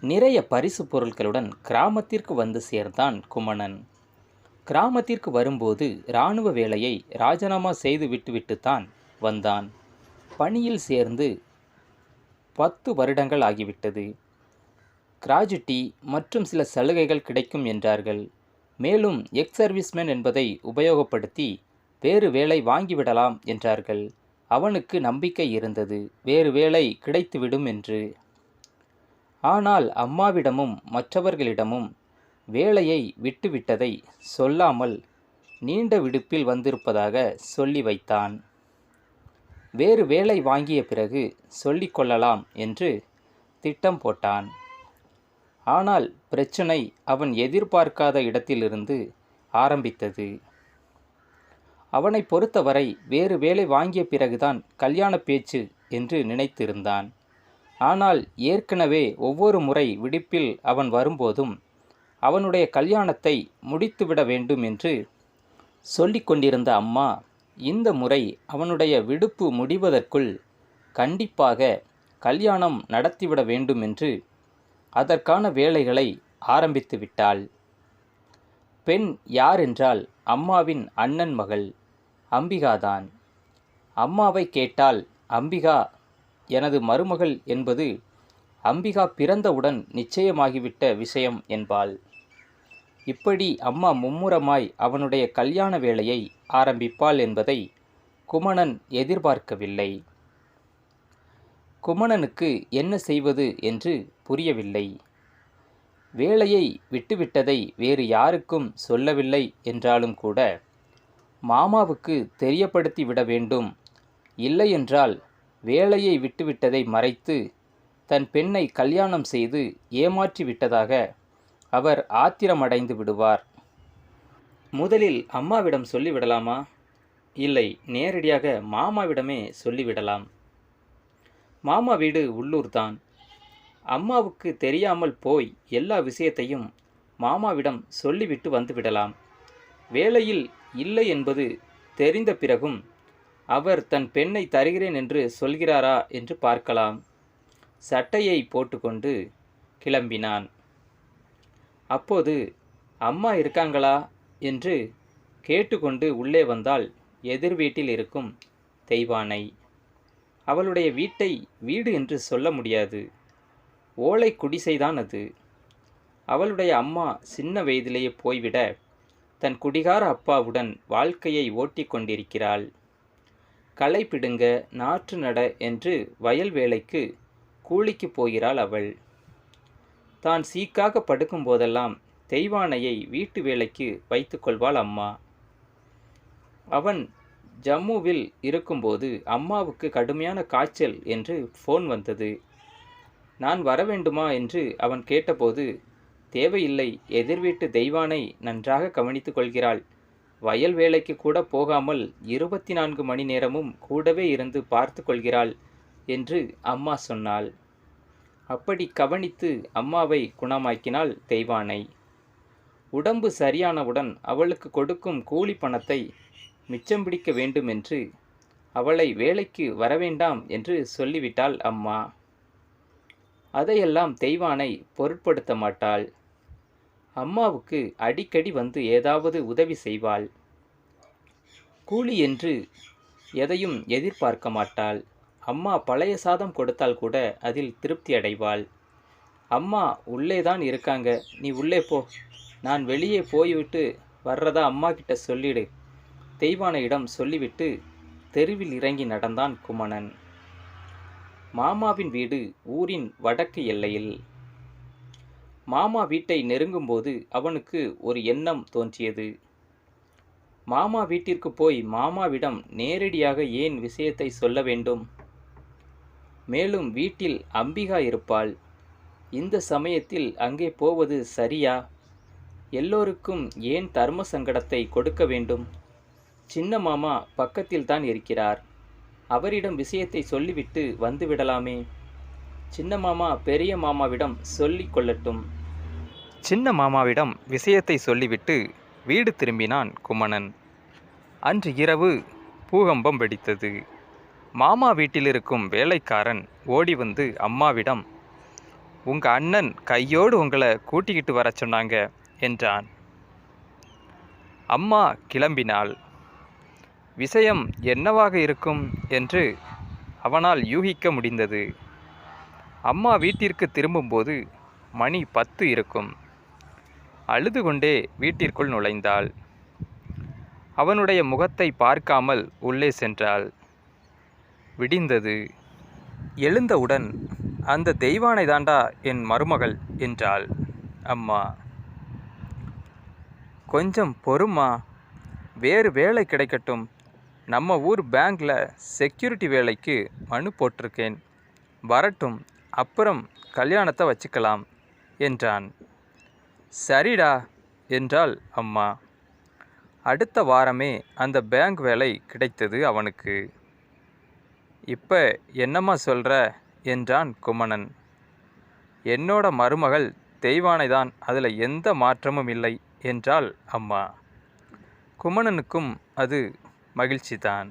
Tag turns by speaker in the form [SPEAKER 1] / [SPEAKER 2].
[SPEAKER 1] நிறைய பரிசு பொருட்களுடன் கிராமத்திற்கு வந்து சேர்ந்தான் குமணன். கிராமத்திற்கு வரும்போது இராணுவ வேலையை ராஜினாமா செய்து விட்டுவிட்டுத்தான் வந்தான். பணியில் சேர்ந்து பத்து வருடங்கள் ஆகிவிட்டது. கிராஜுட்டி மற்றும் சில சலுகைகள் கிடைக்கும் என்றார்கள். மேலும் எக்ஸ் சர்வீஸ்மேன் என்பதை உபயோகப்படுத்தி வேறு வேலை வாங்கிவிடலாம் என்றார்கள். அவனுக்கு நம்பிக்கை இருந்தது. வேறு வேலை கிடைத்துவிடும் என்று. ஆனால் அம்மாவிடமும் மற்றவர்களிடமும் வேலையை விட்டுவிட்டதை சொல்லாமல் நீண்ட விடுப்பில் வந்திருப்பதாக சொல்லி வைத்தான். வேறு வேலை வாங்கிய பிறகு சொல்லிக் கொள்ளலாம் என்று திட்டம் போட்டான். ஆனால் பிரச்சனை அவன் எதிர்பார்க்காத இடத்திலிருந்து ஆரம்பித்தது. அவனை பொறுத்தவரை வேறு வேலை வாங்கிய பிறகுதான் கல்யாண பேச்சு என்று நினைத்திருந்தான். ஆனால் ஏற்கனவே ஒவ்வொரு முறை விடுப்பில் அவன் வரும்போதும் அவனுடைய கல்யாணத்தை முடித்துவிட வேண்டும் என்று சொல்லி கொண்டிருந்த அம்மா இந்த முறை அவனுடைய விடுப்பு முடிவதற்குள் கண்டிப்பாக கல்யாணம் நடத்திவிட வேண்டும் என்று அதற்கான வேலைகளை ஆரம்பித்து விட்டாள். பெண் யார் என்றால் அம்மாவின் அண்ணன் மகள் அம்பிகாதான். அம்மாவை கேட்டால் அம்பிகா எனது மருமகள் என்பது அம்பிகா பிறந்தவுடன் நிச்சயமாகிவிட்ட விஷயம் என்பாள். இப்படி அம்மா மும்முரமாய் அவனுடைய கல்யாண வேலையை ஆரம்பிப்பாள் என்பதை குமணன் எதிர்பார்க்கவில்லை. குமணனுக்கு என்ன செய்வது என்று புரியவில்லை. வேலையை விட்டுவிட்டதை வேறு யாருக்கும் சொல்லவில்லை என்றாலும் கூட மாமாவுக்கு தெரியப்படுத்தி விட வேண்டும். இல்லையென்றால் வேலையை விட்டுவிட்டதை மறைத்து தன் பெண்ணை கல்யாணம் செய்து ஏமாற்றி விட்டதாக அவர் ஆத்திரமடைந்து விடுவார். முதலில் அம்மாவிடம் சொல்லிவிடலாமா? இல்லை நேரடியாக மாமாவிடமே சொல்லிவிடலாம். மாமா வீடு உள்ளூர்தான். அம்மாவுக்கு தெரியாமல் போய் எல்லா விஷயத்தையும் மாமாவிடம் சொல்லிவிட்டு வந்துவிடலாம். வேலையில் இல்லை என்பது தெரிந்த பிறகும் அவர் தன் பெண்ணை தருகிறேன் என்று சொல்கிறாரா என்று பார்க்கலாம். சட்டையை போட்டுக்கொண்டு கிளம்பினான். அப்போது அம்மா இருக்காங்களா? என்று கேட்டுக்கொண்டு உள்ளே வந்தால் எதிர் வீட்டில் இருக்கும் தெய்வானை. அவளுடைய வீட்டை வீடு என்று சொல்ல முடியாது. ஓலை குடிசைதான் அது. அவளுடைய அம்மா சின்ன வயதிலேயே போய்விட தன் குடிகார அப்பாவுடன் வாழ்க்கையை ஓட்டிக் கொண்டிருக்கிறாள் களை பிடுங்க நாற்று நட என்று வயல் வேலைக்கு கூலிக்கு போகிறாள் அவள். தான் சீக்காக படுக்கும் போதெல்லாம் தெய்வானையை வீட்டு வேலைக்கு வைத்து கொள்வாள் அம்மா. அவன் ஜம்முவில் இருக்கும்போது அம்மாவுக்கு கடுமையான காய்ச்சல் என்று ஃபோன் வந்தது. நான் வர வேண்டுமா? என்று அவன் கேட்டபோது தேவையில்லை எதிர்வீட்டு தெய்வானை நன்றாக கவனித்துக் கொள்கிறாள். வயல் வேலைக்கு கூட போகாமல் இருபத்தி நான்கு மணி நேரமும் கூடவே இருந்து பார்த்து கொள்கிறாள் என்று அம்மா சொன்னாள். அப்படி கவனித்து அம்மாவை குணமாக்கினாள் தெய்வானை. உடம்பு சரியானவுடன் அவளுக்கு கொடுக்கும் கூலி பணத்தை மிச்சம் பிடிக்க வேண்டும் என்று அவளை வேலைக்கு வரவேண்டாம் என்று சொல்லிவிட்டாள் அம்மா. அதையெல்லாம் தெய்வானை பொருட்படுத்த மாட்டாள். அம்மாவுக்கு அடிக்கடி வந்து ஏதாவது உதவி செய்வாள். கூலி என்று எதையும் எதிர்பார்க்க மாட்டாள். அம்மா பழைய சாதம் கொடுத்தால் கூட அதில் திருப்தி அடைவாள். அம்மா உள்ளே தான் இருக்காங்க. நீ உள்ளே போ. நான் வெளியே போய்விட்டு வர்றதா அம்மா கிட்ட சொல்லிடு. தெய்வானையிடம் சொல்லிவிட்டு தெருவில் இறங்கி நடந்தான் குமணன். மாமாவின் வீடு ஊரின் வடக்கு எல்லையில். மாமா வீட்டை நெருங்கும்போது அவனுக்கு ஒரு எண்ணம் தோன்றியது. மாமா வீட்டிற்கு போய் மாமாவிடம் நேரடியாக ஏன் விஷயத்தை சொல்ல வேண்டும்? மேலும் வீட்டில் அம்பிகா இருப்பாள். இந்த சமயத்தில் அங்கே போவது சரியா? எல்லோருக்கும் ஏன் தர்ம சங்கடத்தை கொடுக்க வேண்டும்? சின்ன மாமா பக்கத்தில் தான் இருக்கிறார். அவரிடம் விஷயத்தை சொல்லிவிட்டு வந்துவிடலாமே சின்ன மாமா பெரிய மாமாவிடம் சொல்லி கொள்ளட்டும். சின்ன மாமாவிடம் விஷயத்தை சொல்லிவிட்டு வீடு திரும்பினான் குமணன். அன்று இரவு பூகம்பம் வெடித்தது. மாமா வீட்டில் இருக்கும் வேலைக்காரன் ஓடி வந்து அம்மாவிடம் உங்கள் அண்ணன் கையோடு உங்களை கூட்டிக்கிட்டு வர சொன்னாங்க என்றான். அம்மா கிளம்பினாள். விஷயம் என்னவாக இருக்கும்? என்று அவனால் யூகிக்க முடிந்தது. அம்மா வீட்டிற்கு திரும்பும்போது மணி பத்து இருக்கும். அழுது கொண்டே வீட்டிற்குள் நுழைந்தாள். அவனுடைய முகத்தை பார்க்காமல் உள்ளே சென்றாள். விடிந்தது. எழுந்தவுடன் அந்த தெய்வானை தாண்டா என் மருமகள் என்றாள். அம்மா கொஞ்சம் பொறுமா வேறு வேலை கிடைக்கட்டும். நம்ம ஊர் பேங்க்கில் செக்யூரிட்டி வேலைக்கு மனு போட்டிருக்கேன். வரட்டும் அப்புறம் கல்யாணத்தை வச்சுக்கலாம் என்றான். சரிடா என்றாள் அம்மா. அடுத்த வாரமே அந்த பேங்க் வேலை கிடைத்தது அவனுக்கு. இப்போ என்னம்மா சொல்கிற என்றான் குமணன். என்னோட மருமகள் தெய்வானை தான் அதில் எந்த மாற்றமும் இல்லை என்றாள் அம்மா. குமணனுக்கும் அது மகிழ்ச்சி தான்